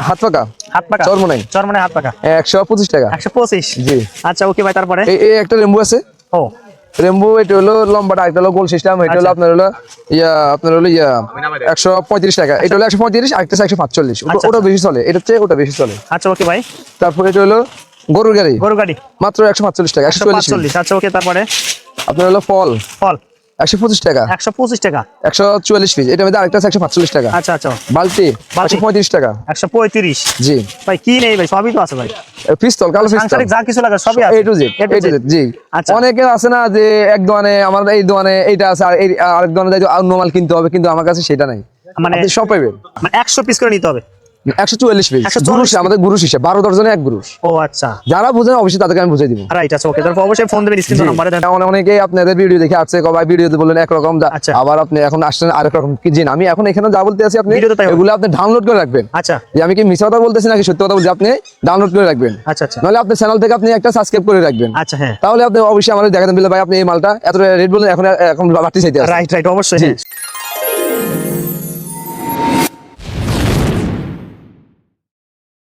হাত পাকা? হাত পাকা? চরমোনাই। চরমনে হাত পাকা? একশো পঁচিশ টাকা। একশো পঁচিশ? জি। আচ্ছা ওকে ভাই তারপরে? এই একটা রেম্বু আছে। ও। রেম্বু এটা হলো লম্বাটা একটা হলো গোল সিস্টেম এটা হলো আচ্ছা। আপনার হলো ইয়া আপনার হলো ইয়া একশো পঁয়ত্রিশ টাকা। এটা হলো একশো পঁয়ত্রিশ আরেকটা একশো পাঁচচল্লিশ ওটা- আচ্ছা, ওটা বেশি চলে এটা হচ্ছে ওটা বেশি চলে। আচ্ছা ওকে ভাই। তারপর এটা হলো গরুর গাড়ি। মাত্র একশো পাঁচচল্লিশ টাকা একশো চল্লিশ আচ্ছা ওকে তারপরে? আপনার হলো ফল। ফল। একশো পঁচিশ টাকা। একশো পঁচিশ টাকা। একশো চুয়াল্লিশ পিস এটার মধ্যে আরেকটা আছে একশো পাঁচচল্লিশ টাকা। আচ্ছা আচ্ছা। বালতি। একশো পঁয়ত্রিশ টাকা। একশো পঁয়ত্রিশ। জি। ভাই কি নেই ভাই? সবই তো আছে ভাই। পিস্তল কালো পিস্তল। যা কিছু লাগে সবই আছে। A to Z A to Z জি। আচ্ছা। অনেকে আছে না যে এক দোকানে আমার এই দোকানে এইটা আছে আর আরেক দোকানে যাই অন্য মাল কিনতে হবে কিন্তু আমার কাছে সেটা নাই। মানে সব পাইবেন। মানে একশো পিস করে নিতে হবে। একশো চুয়াল্লিশ পিস 144 গুরুষ আমাদের গুরুষ হিসেবে বারো দর্জনে এক গুরুষ ও আচ্ছা। যারা বুঝেন অবশ্যই তাদেরকে আমি দিব। রাইট আচ্ছা ওকে তারপর অবশ্যই ফোন দেবেন স্ক্রিন নাম্বারে দেন। আপনাদের ভিডিও দেখে আসছে কবাই ভিডিওতে বললেন একরকম আচ্ছা। আবার আপনি এখন আসছেন আরেক রকম কি জিন আমি এখন এখানে যা বলতে আছি আপনি এগুলো আপনি ডাউনলোড করে রাখবেন। আচ্ছা। যে আমি কি মিথ্যা কথা বলতেছি নাকি সত্যি কথা বলছি আপনি ডাউনলোড করে রাখবেন। আচ্ছা আচ্ছা। নাহলে আপনার চ্যানেল থেকে আপনি একটা সাবস্ক্রাইব করে রাখবেন। আচ্ছা হ্যাঁ। তাহলে আপনি অবশ্যই আমাদের দেখাতেন বলে ভাই আপনি এই মালটা এত রেট বললেন এখন এখন বাড়তি চাইতে রাইট রাইট অবশ্যই